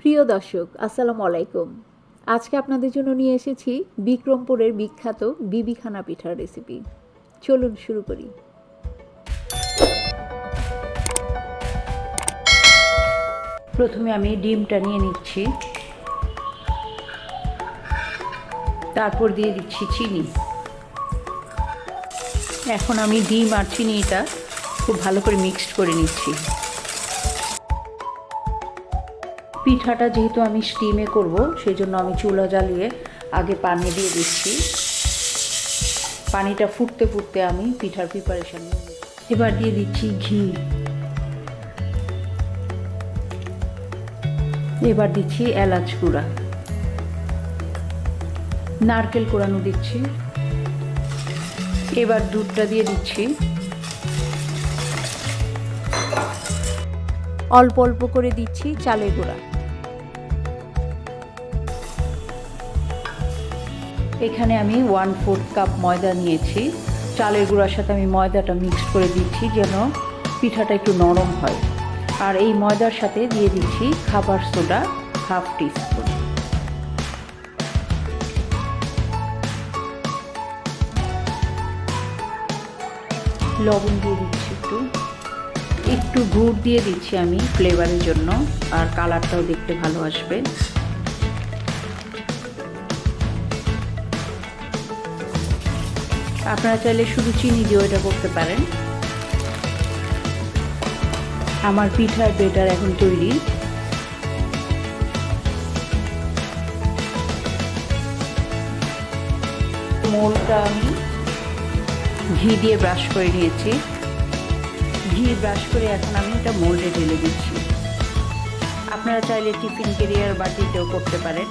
প্রিয় দর্শক, আসসালামু আলাইকুম। আজকে আপনাদের জন্য নিয়ে এসেছি বিক্রমপুরের বিখ্যাত বিবিখানা পিঠার রেসিপি চলুন শুরু করি। প্রথমে আমি ডিমটা নিয়ে নিচ্ছি। তারপর দিয়ে দিচ্ছি চিনি। এখন আমি ডিম আর চিনিটা খুব ভালো করে মিক্সড করে নিচ্ছি। পিঠাটা যেহেতু আমি স্টিমে করব সেই জন্য আমি চুলা জ্বালিয়ে আগে পানি দিয়ে দিচ্ছি। পানিটা ফুটতে ফুটতে আমি পিঠার প্রিপারেশান এবার দিয়ে দিচ্ছি ঘি। এবার দিচ্ছি এলাচ গুঁড়া। নারকেল কোড়ানো দিচ্ছি। এবার দুধটা দিয়ে দিচ্ছি। অল্প অল্প করে দিচ্ছি চালের গুঁড়া। এখানে আমি ওয়ান ফোর্থ কাপ ময়দা নিয়েছি। চালের গুঁড়ার সাথে আমি ময়দাটা মিক্স করে দিচ্ছি যেন পিঠাটা একটু নরম হয়। আর এই ময়দার সাথে দিয়ে দিচ্ছি খাবার সোডা হাফ টিস্পুন। লবণ দিয়ে দিচ্ছি একটু। একটু গুড় দিয়ে দিচ্ছি আমি ফ্লেভারের জন্য, আর কালারটাও দেখতে ভালো আসবে। আপনারা চাইলে শুধু চিনি দিয়েও এটা করতে পারেন। আমার পিঠার বেটার এখন তৈরি। মোলটা আমি ঘি দিয়ে ব্রাশ করে নিয়েছি। ঘি ব্রাশ করে এখন আমি এটা মোল্ডে ঢেলে দিচ্ছি। আপনারা চাইলে টিফিন কেরিয়ার বাটিতেও করতে পারেন।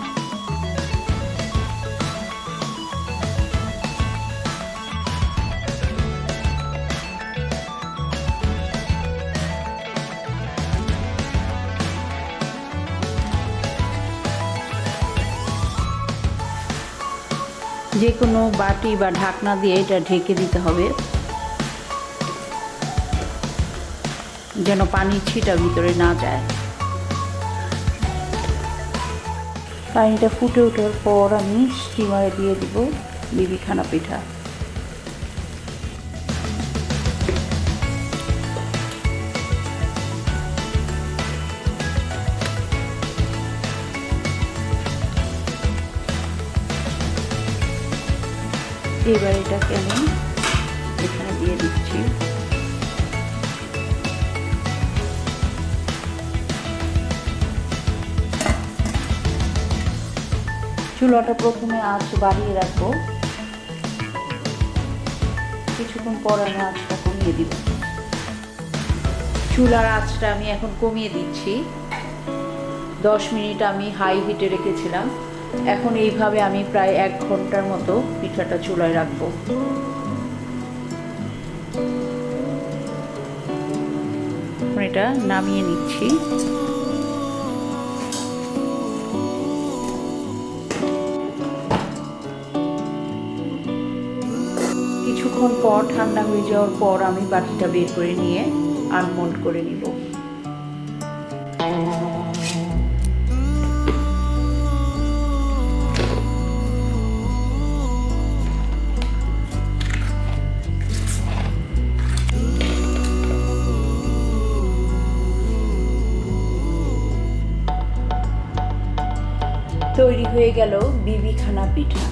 যে কোনো বাটি বা ঢাকনা দিয়ে এটা ঢেকে দিতে হবে। যেন পানির ছিটা ভিতরে না যায়। পানিটা ফুটে ওঠার পর আমি স্টিমারে দিয়ে দিব বিবিখানা পিঠা। এবার এটাকে আমি এখানে দিয়ে দিচ্ছি। চুলাটা প্রথমে আঁচ বাড়িয়ে রাখব। কিছুক্ষণ পর আমি আঁচটা কমিয়ে দিব। চুলার আঁচটা আমি এখন কমিয়ে দিচ্ছি। দশ মিনিট আমি হাই হিটে রেখেছিলাম। এখন এইভাবে আমি প্রায় এক ঘণ্টার মতো পিঠাটা চুলায় রাখব। এটা নামিয়ে নিচ্ছি। কিছুক্ষণ পর ঠান্ডা হয়ে যাওয়ার পর আমি বাটিটা বের করে নিয়ে আনমোল্ড করে নিব। তৈরি হয়ে গেল বিবিখানা পিঠা।